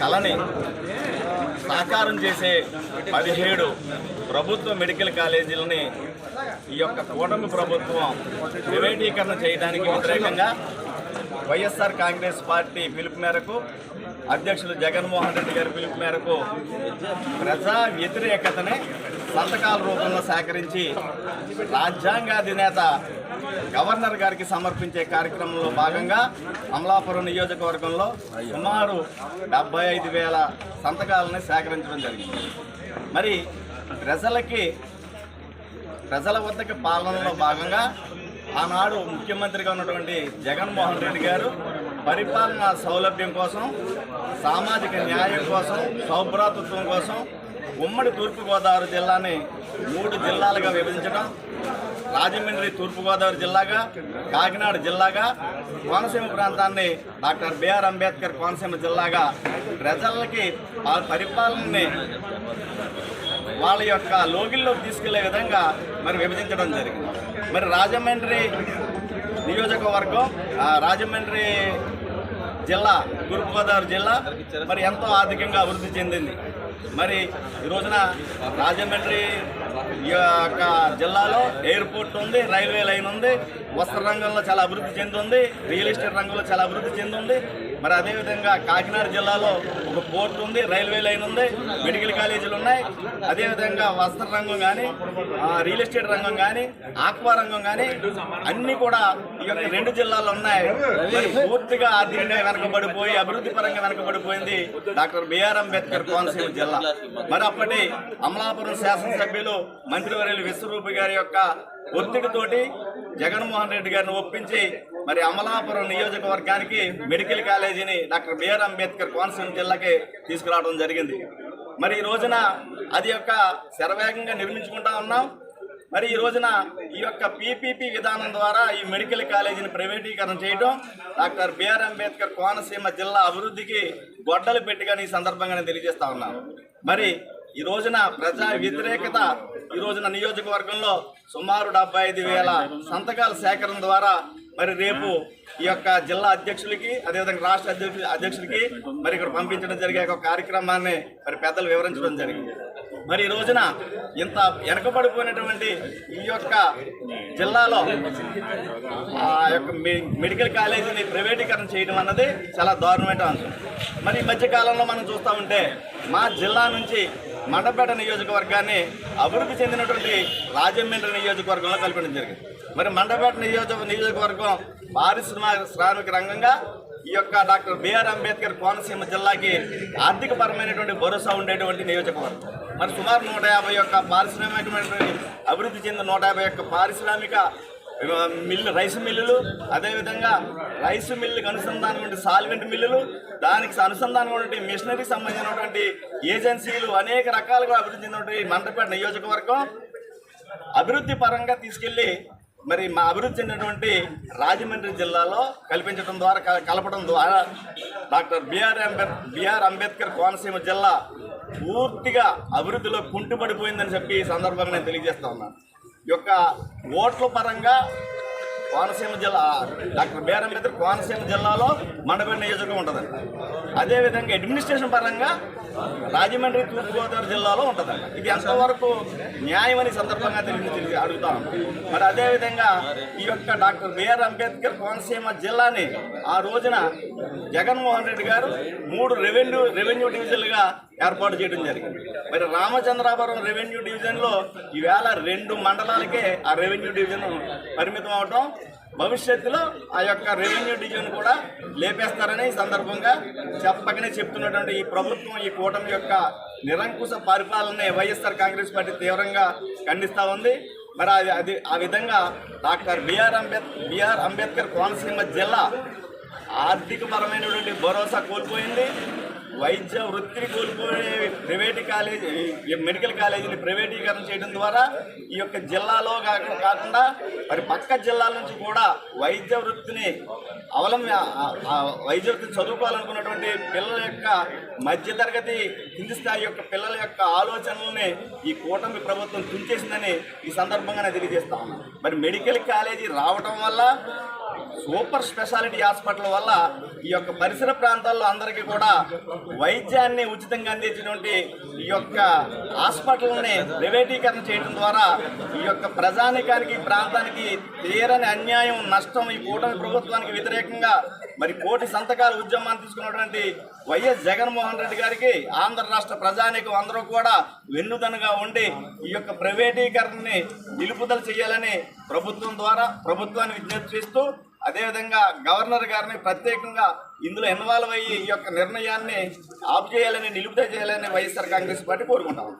కళని సాకారం చేసే పదిహేడు ప్రభుత్వ మెడికల్ కాలేజీలని ఈ యొక్క కూటమి ప్రభుత్వం ప్రైవేటీకరణ చేయడానికి వ్యతిరేకంగా వైఎస్ఆర్ కాంగ్రెస్ పార్టీ పిలుపు మేరకు అధ్యక్షులు జగన్మోహన్ రెడ్డి గారి పిలుపు మేరకు ప్రజా వ్యతిరేకతనే సంతకాల రూపంలో సేకరించి రాజ్యాంగాధినేత గవర్నర్ గారికి సమర్పించే కార్యక్రమంలో భాగంగా అమలాపురం నియోజకవర్గంలో సుమారు డెబ్బై ఐదు వేల సంతకాలని సేకరించడం జరిగింది. మరి ప్రజలకి ప్రజల వద్దకి పాలనలో భాగంగా ఆనాడు ముఖ్యమంత్రిగా ఉన్నటువంటి జగన్మోహన్ రెడ్డి గారు పరిపాలన సౌలభ్యం కోసం సామాజిక న్యాయం కోసం సౌభ్రాతృత్వం కోసం ఉమ్మడి తూర్పుగోదావరి జిల్లాని మూడు జిల్లాలుగా విభజించడం రాజమండ్రి తూర్పుగోదావరి జిల్లాగా కాకినాడ జిల్లాగా కోనసీమ ప్రాంతాన్ని డాక్టర్ బిఆర్ అంబేద్కర్ కోనసీమ జిల్లాగా ప్రజలకి ఆ పరిపాలనని వాళ్ళ యొక్క లోగిల్లోకి తీసుకెళ్ళే విధంగా మరి విభజించడం జరిగింది. మరి రాజమండ్రి నియోజకవర్గం ఆ రాజమండ్రి జిల్లా తూర్పుగోదావరి జిల్లా మరి ఎంతో ఆర్థికంగా అభివృద్ధి చెందింది. మరి ఈ రోజున రాజమండ్రి ఈ యొక్క జిల్లాలో ఎయిర్పోర్ట్ ఉంది రైల్వే లైన్ ఉంది వస్త్ర రంగంలో చాలా అభివృద్ధి చెందింది రియల్ ఎస్టేట్ రంగంలో చాలా అభివృద్ధి చెందింది. మరి అదేవిధంగా కాకినాడ జిల్లాలో ఒక పోర్ట్ ఉంది రైల్వే లైన్ ఉంది మెడికల్ కాలేజీలు ఉన్నాయి. అదేవిధంగా వస్త్ర రంగం కానీ రియల్ ఎస్టేట్ రంగం కానీ ఆక్వా రంగం కానీ అన్ని కూడా ఈ యొక్క రెండు జిల్లాల్లో ఉన్నాయి. మరి పూర్తిగా ఆర్థికంగా వెనకబడిపోయి అభివృద్ధి పరంగా వెనకబడిపోయింది డాక్టర్ బిఆర్ అంబేద్కర్ కోనసీమ జిల్లా. మరి అప్పటి అమలాపురం శాసనసభ్యులు మంత్రివర్యులు విశ్వరూప గారి యొక్క ఒత్తిడితోటి జగన్మోహన్ రెడ్డి గారిని ఒప్పించి మరి అమలాపురం నియోజకవర్గానికి మెడికల్ కాలేజీని డాక్టర్ బిఆర్ అంబేద్కర్ కోనసీమ జిల్లాకి తీసుకురావడం జరిగింది. మరి ఈ రోజున అది యొక్క శరవేగంగా నిర్మించుకుంటా ఉన్నాం. మరి ఈ రోజున ఈ యొక్క పీపీపీ విధానం ద్వారా ఈ మెడికల్ కాలేజీని ప్రైవేటీకరణ చేయడం డాక్టర్ బిఆర్ అంబేద్కర్ కోనసీమ జిల్లా అభివృద్ధికి గొడ్డలు పెట్టుకొని ఈ సందర్భంగా నేను తెలియజేస్తా ఉన్నాను మరి ఈ రోజున ప్రజా వ్యతిరేకత ఈ రోజున నియోజకవర్గంలో సుమారు డెబ్బై ఐదు వేల సంతకాల సేకరణ ద్వారా మరి రేపు ఈ యొక్క జిల్లా అధ్యక్షులకి అదేవిధంగా రాష్ట్ర అధ్యక్షు అధ్యక్షులకి మరి ఇక్కడ పంపించడం జరిగే ఒక కార్యక్రమాన్ని మరి పెద్దలు వివరించడం జరిగింది. మరి ఈ రోజున ఇంత వెనకబడిపోయినటువంటి ఈ యొక్క జిల్లాలో ఆ యొక్క మెడికల్ కాలేజీని ప్రైవేటీకరణ చేయడం అన్నది చాలా దారుణమైన అంశం. మరి ఈ మధ్యకాలంలో మనం చూస్తూ ఉంటే మా జిల్లా నుంచి మండపేట నియోజకవర్గాన్ని అభివృద్ధి చెందినటువంటి రాజమండ్రి నియోజకవర్గంలో కల్పించడం జరిగింది. మరి మండపేట నియోజక నియోజకవర్గం పారిశ్రామిక శ్రామిక రంగంగా ఈ యొక్క డాక్టర్ బిఆర్ అంబేద్కర్ కోనసీమ జిల్లాకి ఆర్థిక పరమైనటువంటి భరోసా ఉండేటువంటి నియోజకవర్గం. మరి సుమారు నూట యాభై యొక్క పారిశ్రామికమైనటువంటి అభివృద్ధి చెందిన నూట యాభై యొక్క పారిశ్రామిక మిల్లు రైస్ మిల్లులు అదేవిధంగా రైస్ మిల్లుకి అనుసంధానమైన సాల్వెంట్ మిల్లులు దానికి అనుసంధానమైనటువంటి మిషనరీకి సంబంధించినటువంటి ఏజెన్సీలు అనేక రకాలుగా అభివృద్ధి చెందినటువంటి మండపేట నియోజకవర్గం. అభివృద్ధి పరంగా తీసుకెళ్ళి మరి మా అభివృద్ధి చెందినటువంటి రాజమండ్రి జిల్లాలో కల్పించడం ద్వారా క- కలపడం ద్వారా doctor BR అంబేద్ BR Ambedkar Konaseema జిల్లా పూర్తిగా అభివృద్ధిలో కుంటుపడిపోయిందని చెప్పి ఈ సందర్భంగా నేను తెలియజేస్తా ఉన్నాను. యొక్క ఓట్ల పరంగా కోనసీమ జిల్లా డాక్టర్ బేర్ అంబేద్కర్ కోనసీమ జిల్లాలో మండపేట నియోజకవర్గం ఉంటుందండి అదేవిధంగా అడ్మినిస్ట్రేషన్ పరంగా రాజమండ్రి తూర్పుగోదావరి జిల్లాలో ఉంటుందండి ఇది ఎంతవరకు న్యాయం సందర్భంగా తెలియ తెలిసి అడుగుతాం మరి అదేవిధంగా ఈ యొక్క డాక్టర్ బిఆర్ అంబేద్కర్ కోనసీమ జిల్లాని ఆ రోజున జగన్మోహన్ రెడ్డి గారు మూడు రెవెన్యూ రెవెన్యూ డివిజన్లుగా ఏర్పాటు చేయడం జరిగింది. మరి రామచంద్రాపురం రెవెన్యూ డివిజన్లో ఈవేళ రెండు మండలాలకే ఆ రెవెన్యూ డివిజన్ పరిమితం అవడం భవిష్యత్తులో ఆ యొక్క రెవెన్యూ డివిజన్ కూడా లేపేస్తారని ఈ సందర్భంగా చెప్పకనే చెప్తున్నటువంటి ఈ ప్రభుత్వం ఈ కూటమి యొక్క నిరంకుశ పరిపాలన వైఎస్ఆర్ కాంగ్రెస్ పార్టీ తీవ్రంగా ఖండిస్తూ ఉంది. మరి అది అది ఆ విధంగా doctor BR అంబేద్ BR Ambedkar Konaseema జిల్లా ఆర్థికపరమైనటువంటి భరోసా కోల్పోయింది. వైద్య వృత్తిని కోల్పోయే ప్రైవేట్ కాలేజీ మెడికల్ కాలేజీని ప్రైవేటీకరణ చేయడం ద్వారా ఈ యొక్క జిల్లాలో కాకుండా మరి పక్క జిల్లాల నుంచి కూడా వైద్య వృత్తిని అవలంబ వైద్య వృత్తిని చదువుకోవాలనుకున్నటువంటి పిల్లల యొక్క మధ్యతరగతి కింది స్థాయి యొక్క పిల్లల యొక్క ఆలోచనల్ని ఈ కూటమి ప్రభుత్వం తుంచేసిందని ఈ సందర్భంగా నేను తెలియజేస్తా ఉన్నాను మరి మెడికల్ కాలేజీ రావటం వల్ల సూపర్ స్పెషాలిటీ హాస్పిటల్ వల్ల ఈ యొక్క పరిసర ప్రాంతాల్లో అందరికీ కూడా వైద్యాన్ని ఉచితంగా అందించినటువంటి ఈ యొక్క హాస్పిటల్ని ప్రైవేటీకరణ చేయడం ద్వారా ఈ యొక్క ప్రజానికానికి ప్రాంతానికి తీరని అన్యాయం నష్టం ఈ కూటమి ప్రభుత్వానికి వ్యతిరేకంగా మరి కోటి సంతకాల ఉద్యమాన్ని తీసుకున్నటువంటి వైఎస్ జగన్మోహన్ రెడ్డి గారికి ఆంధ్ర రాష్ట్ర ప్రజానికం అందరూ కూడా వెన్నుదనుగా ఉండి ఈ యొక్క ప్రైవేటీకరణని నిలుపుదల చేయాలని ప్రభుత్వం ద్వారా ప్రభుత్వాన్ని విజ్ఞప్తి చేస్తూ అదేవిధంగా గవర్నర్ గారిని ప్రత్యేకంగా ఇందులో ఇన్వాల్వ్ అయ్యి ఈ యొక్క నిర్ణయాన్ని ఆఫ్ చేయాలని నిలుపుదల చేయాలని వైఎస్ఆర్ కాంగ్రెస్ పార్టీ కోరుకుంటాం